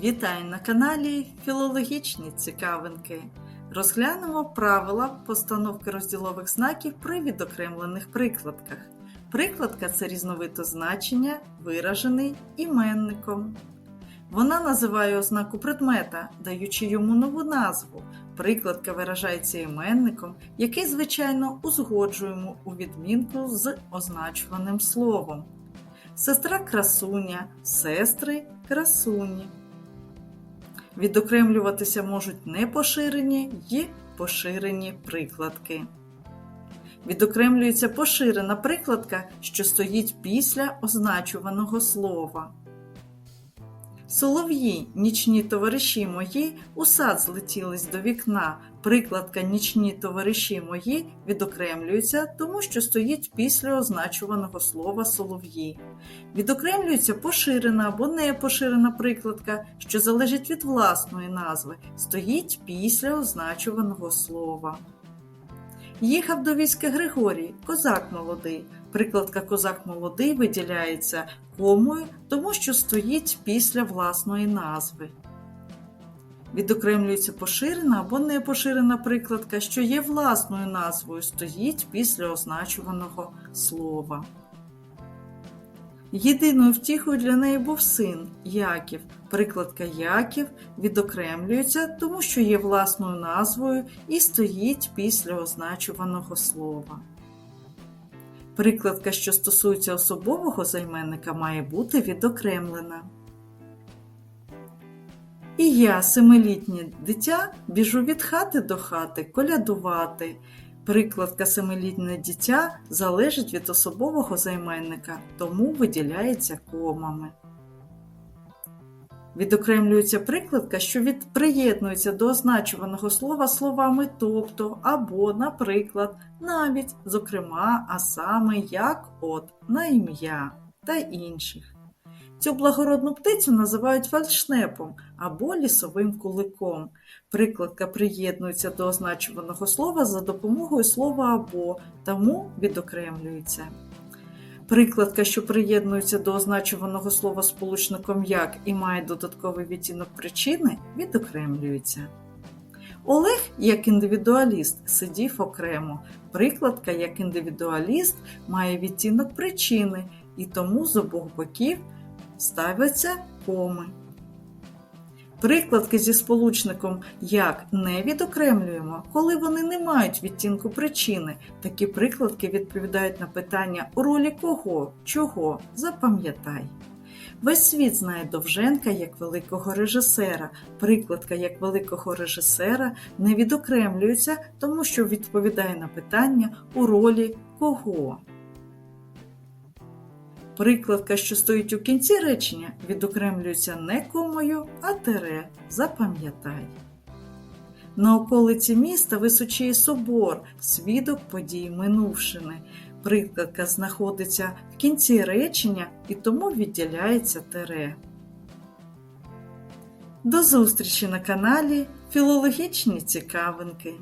Вітаю на каналі Філологічні цікавинки. Розглянемо правила постановки розділових знаків при відокремлених прикладках. Прикладка це різновид значення, виражений іменником. Вона називає ознаку предмета, даючи йому нову назву. Прикладка виражається іменником, який, звичайно, узгоджуємо у відмінку з означуваним словом. Сестра красуня, сестри красуні. Відокремлюватися можуть непоширені й поширені прикладки. Відокремлюється поширена прикладка, що стоїть після означуваного слова. Солов'ї, нічні товариші мої, у сад злетілись до вікна. Прикладка нічні товариші мої відокремлюється, тому що стоїть після означуваного слова солов'ї. Відокремлюється поширена або непоширена прикладка, що залежить від власної назви, стоїть після означуваного слова. Їхав до війська Григорій, козак молодий. Прикладка козак молодий виділяється комою, тому що стоїть після власної назви. Відокремлюється поширена або непоширена прикладка, що є власною назвою, стоїть після означуваного слова. Єдиною втіхою для неї був син Яків. Прикладка Яків відокремлюється, тому що є власною назвою і стоїть після означуваного слова. Прикладка, що стосується особового займенника, має бути відокремлена. І я, семилітнє дитя, біжу від хати до хати колядувати. Прикладка семилітнє дитя залежить від особового займенника, тому виділяється комами. Відокремлюється прикладка, що від... приєднується до означуваного слова словами тобто, або, наприклад, навіть, зокрема, а саме як от, на ім'я та інших. Цю благородну птицю називають фальшнепом або лісовим куликом. Прикладка приєднується до означуваного слова за допомогою слова або, тому відокремлюється. Прикладка, що приєднується до означуваного слова сполучником як і має додатковий відтінок причини, відокремлюється. Олег, як індивідуаліст, сидів окремо. Прикладка, як індивідуаліст, має відтінок причини, і тому з обох боків ставляться коми. Прикладки зі сполучником як не відокремлюємо, коли вони не мають відтінку причини. Такі прикладки відповідають на питання у ролі кого, чого, запам'ятай. Весь світ знає Довженка як великого режисера. Прикладка як великого режисера не відокремлюється, тому що відповідає на питання у ролі кого. Прикладка, що стоїть у кінці речення, відокремлюється не комою, а тере. Запам'ятай. На околиці міста височіє собор, свідок подій минувшини. Прикладка знаходиться в кінці речення і тому відділяється тере. До зустрічі на каналі Філологічні цікавинки.